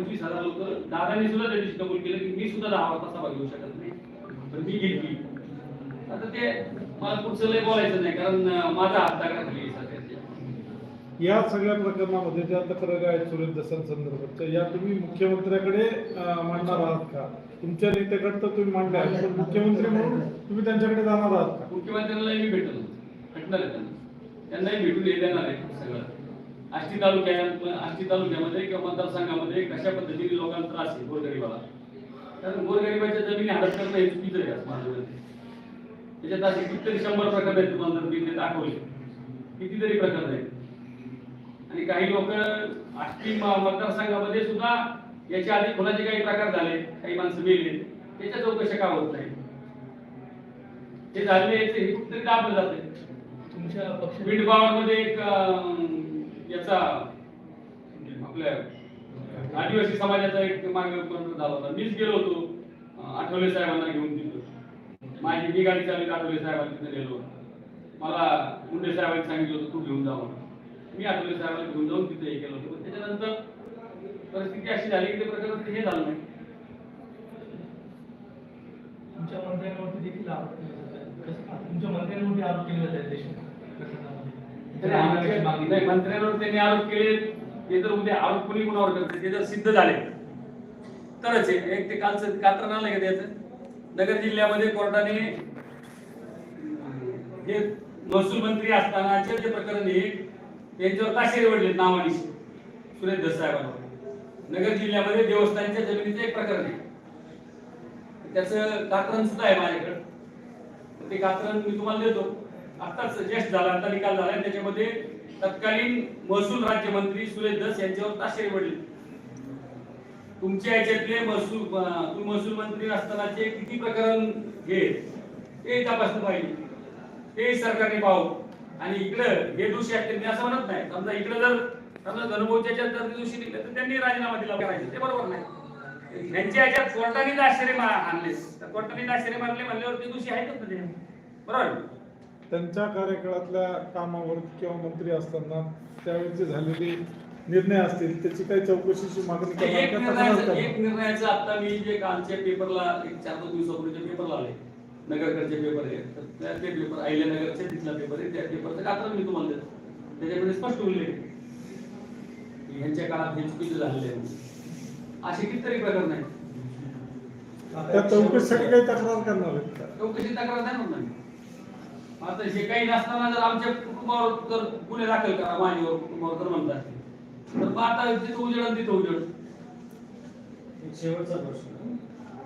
पंचवीस हजार लोक दादांनी सुद्धा त्या दिवशी कबूल केलं की मी सुद्धा दहा वाजता सभा घेऊ शकत नाही. पण मी घेतली आता ते मला पुढचं लय बोलायचं नाही कारण माझा हात दाखला या सगळ्या प्रकरणामध्ये ज्या तक्रारी आहेत सुरेश दसां संदर्भात या तुम्ही मुख्यमंत्र्याकडे मांडणार आहात का? तुमच्या नेत्याकडे तर तुम्ही मांडले आहेत पण मुख्यमंत्री म्हणून तुम्ही त्यांच्याकडे जाणार आहात का? मुख्यमंत्र्यांनाही मी भेटलो. भेटणार आहे त्यांना. त्यांनाही भेटून देणार आहे सगळं. आष्टी तालुक्यात आष्टी तालुक्यामध्ये किंवा मतदारसंघामध्ये कशा पद्धतीने लोकांना त्रास आहे गोरगरिबाला? कारण गोरगरिबाच्या जमिनी हडप करणं हे चुकीचं आहे माझं. त्याच्यात असे कितीतरी शंभर प्रकार आहेत तुम्हाला जर मी ते दाखवले. कितीतरी प्रकार आहेत. आणि काही लोक आष्टी मतदारसंघामध्ये सुद्धा याच्या आधी कोणाचे काही प्रकार झाले काही माणसं मेले. त्याच्या चौकशा का होत नाही? ते झाले ते हे कुठेतरी दाबलं जाते तुमच्या पक्ष बीडमध्ये एक याचा आपल्या आदिवासी समाजाचा एक मागे झाला होता. मीच गेलो होतो आठवले साहेबांना घेऊन तिथं. माझी मी गाडी चालली आठवले साहेबांना तिथे गेलो मला मुंडे साहेबांनी सांगितलं होतं तू घेऊन जावं मी आठवले साहेबांना घेऊन जाऊन तिथे हे केलं होतं. पण त्याच्यानंतर परिस्थिती अशी झाली की ते प्रकरण हे झालं नाही. तुमच्या मंत्र्यांवरती देखील आरोप केले जात आहेत. तुमच्या मंत्र्यांवरती आरोप केले जात आहेत देशमुख मंत्र्यांवर त्यांनी आरोप केले. ते जर उद्या आरोप कुणी कुणावर करते ते जर सिद्ध झाले. तरच आहे. एक ते कालचं कात्रण आलं का त्याचं? नगर जिल्ह्यामध्ये कोर्टाने जे महसूल मंत्री असतानाचे जे प्रकरण हे त्यांच्यावर ताशेरे वडले नावानिशी सुरेश दसाहेबांवर नगर जिल्ह्यामध्ये देवस्थानच्या जमिनीचं एक प्रकरण आहे. त्याचं कात्रण सुद्धा आहे माझ्याकडे. ते कात्रण मी तुम्हाला देतो. आताच सजेस्ट झाला आता निकाल झाला आणि त्याच्यामध्ये तत्कालीन महसूल राज्यमंत्री सुरेश दस यांच्यावर ताशेरे पडले. तुमच्या याच्यातले महसूल तू तुम्ही महसूल मंत्री असतानाचे किती प्रकरण घे ते तपासलं पाहिजे. ते सरकारने पाहू आणि इकडं हे दोषी आहेत मी असं म्हणत नाही. समजा इकडे जर समजा धनुभाऊच्या जर दोषी निघले तर त्यांनी राजीनामा दिला पाहिजे. ते बरोबर नाही. यांच्या याच्यात कोर्टाने आश्चर्य आणले. कोर्टाने आश्चर्य मारले म्हणल्यावर ते दोषी आहेतच ना ते बरोबर. त्यांच्या कार्यकाळातल्या कामावर किंवा मंत्री असताना त्यावेळेचे झालेले निर्णय असतील त्याची काही चौकशीची मागणी एक निर्णयाचं? एक निर्णयाचं आता मी जे कालच्या पेपरला एक चार पाच दिवसापूर्वीच्या पेपरला आले नगरकडचे पेपर आहे तर त्या ते पेपर अहिल्यानगरचे तिथला पेपर आहे. त्या पेपरचं कात्र मी तुम्हाला देतो. त्याच्यामध्ये स्पष्ट उल्लेख आहे. की ह्यांच्या काळात हे चुकीचं झालेलं आहे म्हणून. असे कितीतरी प्रकरण आहेत. त्या चौकशीसाठी काही तक्रार करणार आहेत चौकशी तक्रार नाही. होणार आता हे काही नसताना जर आमच्या कुटुंबावर जर गुन्हे दाखल करा माझ्यावर कुटुंबावर तर म्हणतात तर मग आता तिथं उजेड तिथं उजेड. शेवटचा प्रश्न.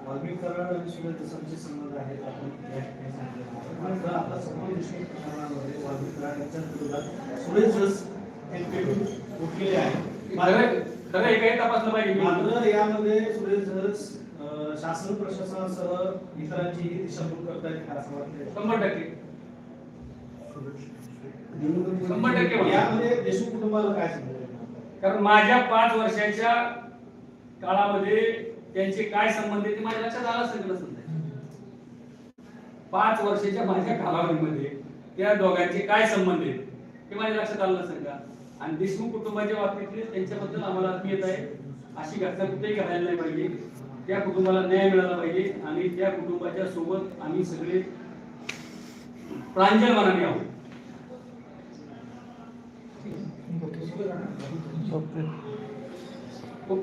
वाल्मिक आणि संबंध आहेत आपण आता प्रकरणामध्ये वाल्मिक यांच्या विरोधात सुरेश हे पेटून उठलेले आहे. खरं मात्र खरं हे काही तपासलं पाहिजे. मात्र यामध्ये सुरेश शासन प्रशासनासह इतरांचीही दिशाभूल करतायत असं वाटतंय. शंभर टक्के. शंभर टक्के. यामध्ये देशमुख कुटुंबाला काय कारण माझ्या पाच वर्षाच्या काळामध्ये त्यांचे काय संबंध आहे ते माझ्या लक्षात आलं नसेल ते. पाच वर्षाच्या माझ्या कालावधीमध्ये त्या दोघांचे काय संबंध आहेत ते माझ्या लक्षात आलं का? आणि देशमुख कुटुंबाच्या बाबतीतले त्यांच्याबद्दल आम्हाला आत्मीयता आहे. अशी घटना कुठेही घडायला नाही पाहिजे. त्या कुटुंबाला न्याय मिळाला पाहिजे आणि त्या कुटुंबाच्या सोबत आम्ही सगळे प्रांजल मनाने आहोत. Por?